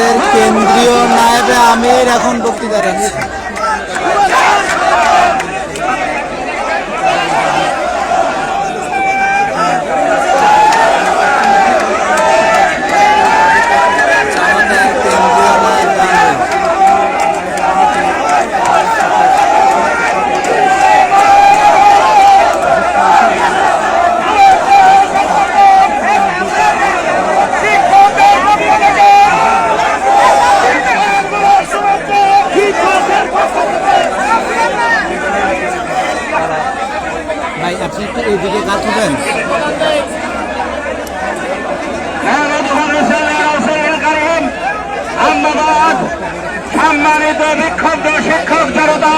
জামাতের কেন্দ্রীয় নায়েবে আমির এখন বক্তৃতা রাখছে সম্মানিত শিক্ষক জনতা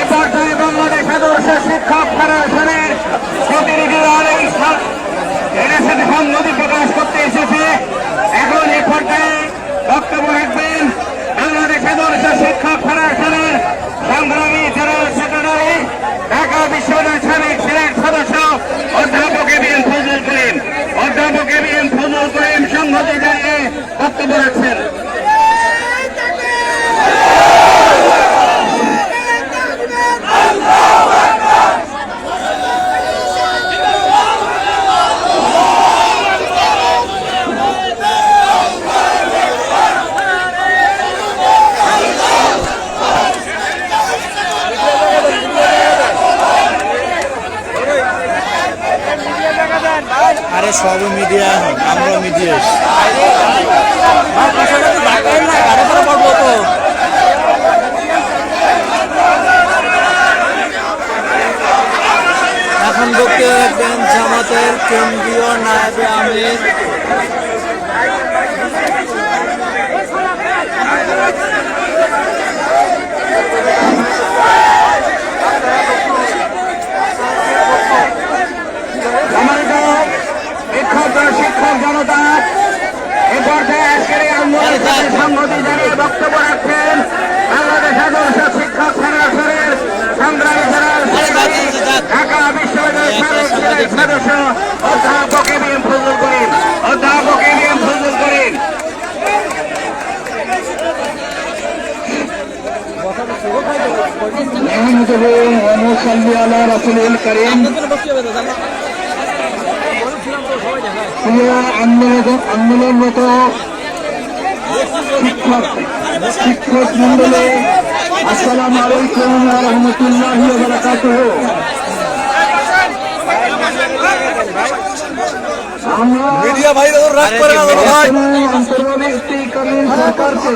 এ পর্যায়ে বাংলাদেশ আদর্শ শিক্ষক ফেডারেশনের প্রতিনিধিরা এই করতে এসেছে। এখন এ পর্যায়ে বক্তব্য রাখবেন বাংলাদেশ আদর্শ শিক্ষক ফেডারেশনের কেন্দ্রীয় নায়েবে আমির সম্মানিত শিক্ষক শিক্ষক জনতা এ পর্যায়ে আজকের এই আন্দোলনের সাথে সংহতি জানিয়ে বক্তব্য রাখছেন বাংলাদেশ আদর্শ শিক্ষক ফেডারেশনের সংগ্রামী জেনারেল সেক্রেটারি ঢাকা বিশ্ববিদ্যালয়ের সাবেক সিলেট সদস্য অধ্যাপক A B M Fazal Karim অধ্যাপক A B M Fazal Karim প্রিয় আন্দোলন আন্দোলনরত শিক্ষক শিক্ষক মন্ডলে আসসালামু আলাইকুম রাহমাতুল্লাহি আমরা মিডিয়া ভাই। রাগ করে না ভাই অন্তর্বর্তীকালীন সরকারকে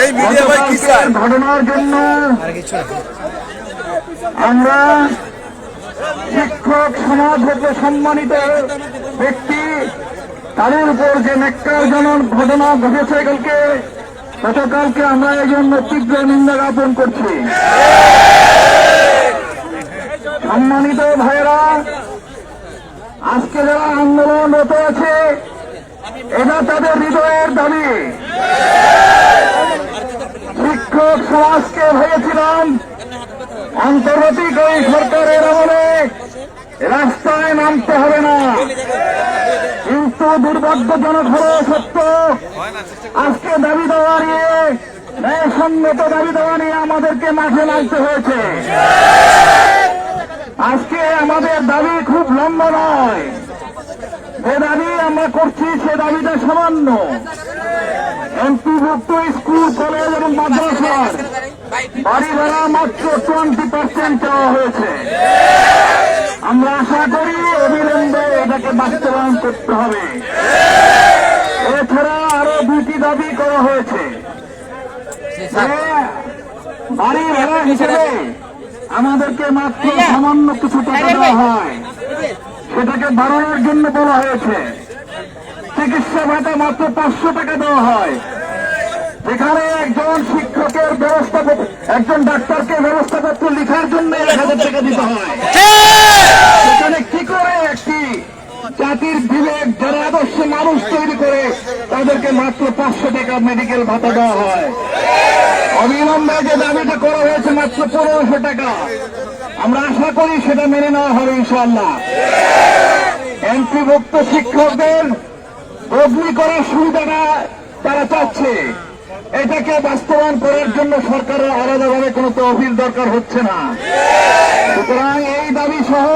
এই মিডিয়া ভাই কি চায় ঘটনার জন্য। আমরা শিক্ষক সমাজ হতে সম্মানিত ব্যক্তি, তাদের উপর যে নেককারজনক ঘটনা ঘটেছে কালকে, গতকালকে আমরা এই জন্য তীব্র নিন্দা জ্ঞাপন করছি সম্মানিত ভাইয়েরা, আজকে যারা আন্দোলনরত আছে এটা তাদের হৃদয়ের দাবি। শিক্ষক সমাজকে ভেবেছিলাম অন্তর্বর্তীকালীন সরকারের আমলে রাস্তায় নামতে হবে না। কিন্তু দুর্ভাগ্যজনক হলো সত্য, আজকে দাবি দেওয়া নিয়ে, ন্যায়সঙ্গত দাবি দেওয়া নিয়ে আমাদেরকে মাঠে নামতে হয়েছে। আজকে আমাদের দাবি খুব লম্বা নয়। দাবি আমরা করছি সে দাবিটা সামান্য। এমপিভুক্ত স্কুল কলেজ এবং মাদ্রাসার বাড়ি ভাড়া মাত্র টোয়েন্টি পার্সেন্ট চাওয়া হয়েছে। আমরা আশা করি অবিলম্বে এটাকে বাস্তবায়ন করতে হবে। এছাড়া আরও দুটি দাবি করা হয়েছে। বাড়ি ভাড়া হিসেবে আমাদেরকে মাত্র সামান্য কিছু টাকা দেওয়া হয়। সেটাকে বাড়ানোর জন্য বলা হয়েছে। চিকিৎসা ভাতা মাত্র পাঁচশো টাকা দেওয়া হয়। যেখানে একজন শিক্ষকের ব্যবস্থা একজন ডাক্তারকে ব্যবস্থাপত্র লেখার জন্য এক হাজার টাকা দিতে হয়। সেখানে কি করে একটি জাতির বিবেক, যারা আদর্শ মানুষ তৈরি করে, তাদেরকে মাত্র পাঁচশো টাকা মেডিকেল ভাতা দেওয়া হয়। অবিলম্বে যে দাবিটা করা হয়েছে মাত্র পনেরোশো টাকা। আমরা আশা করি সেটা মেনে নেওয়া হবে ইনশাল্লাহ এমপিভুক্ত শিক্ষকদের বদলি করার সুবিধাটা তারা চাচ্ছে। এটাকে বাস্তবায়ন করার জন্য সরকারের আলাদাভাবে কোনো তহবিল দরকার হচ্ছে না। সুতরাং এই দাবি সহ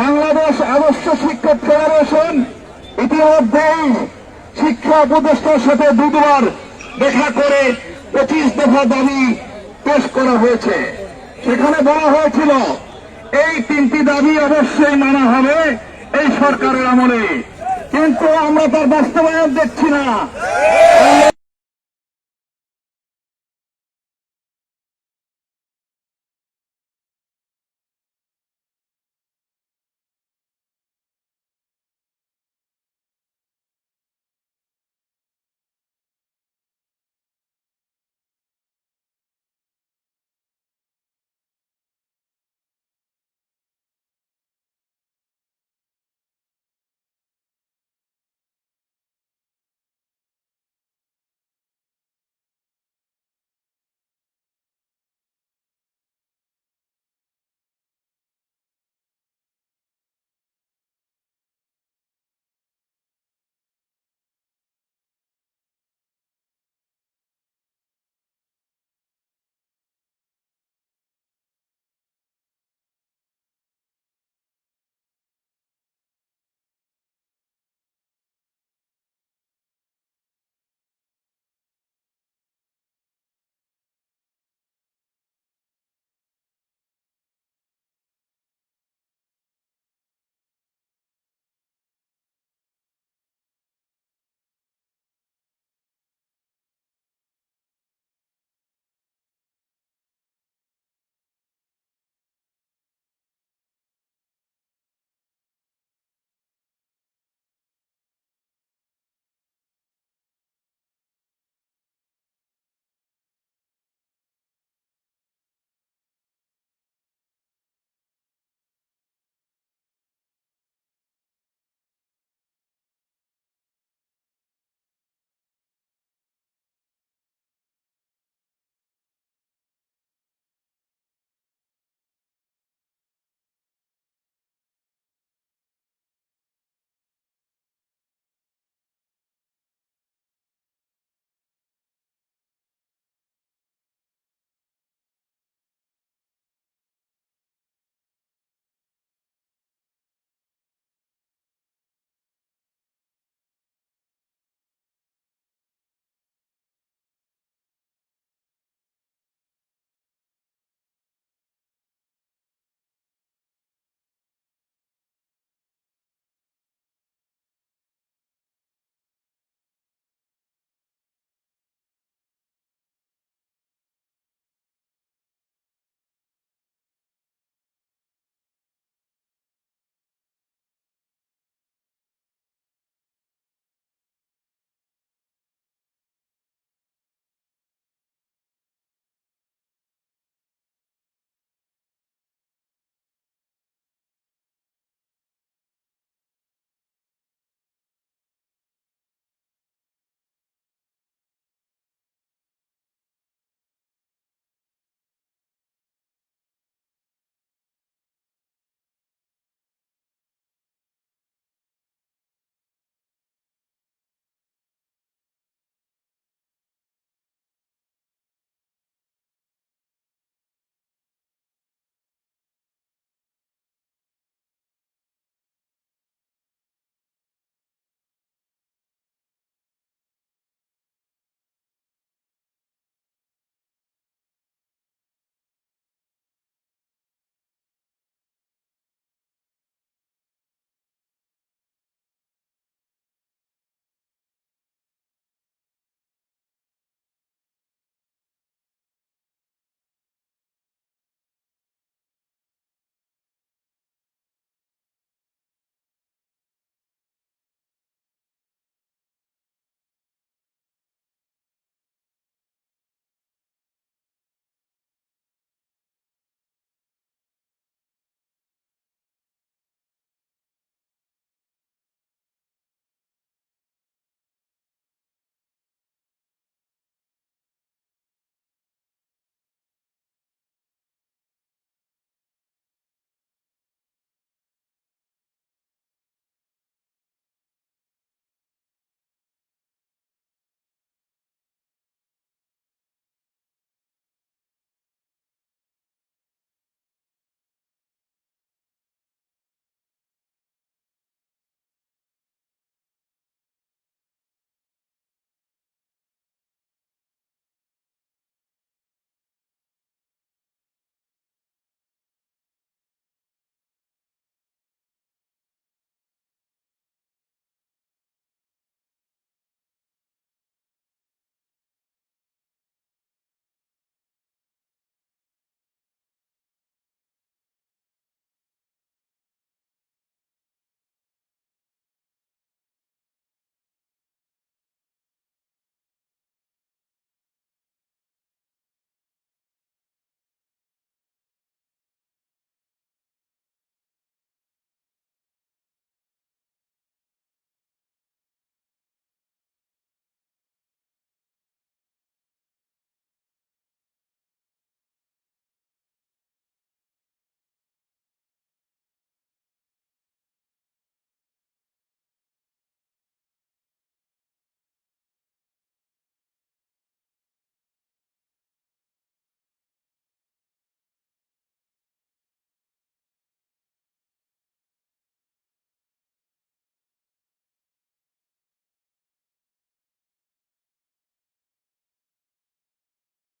বাংলাদেশ আদর্শ শিক্ষক ফেডারেশন ইতিমধ্যেই শিক্ষা উপদেষ্টার সাথে দুবার দেখা করে পঁচিশ দফা দাবি পেশ করা হয়েছে। সেখানে বলা হয়েছিল, এই তিনটি দাবি অবশ্যই মানা হবে এই সরকারের আমলে। কিন্তু আমরা তার বাস্তবায়ন দেখছি না।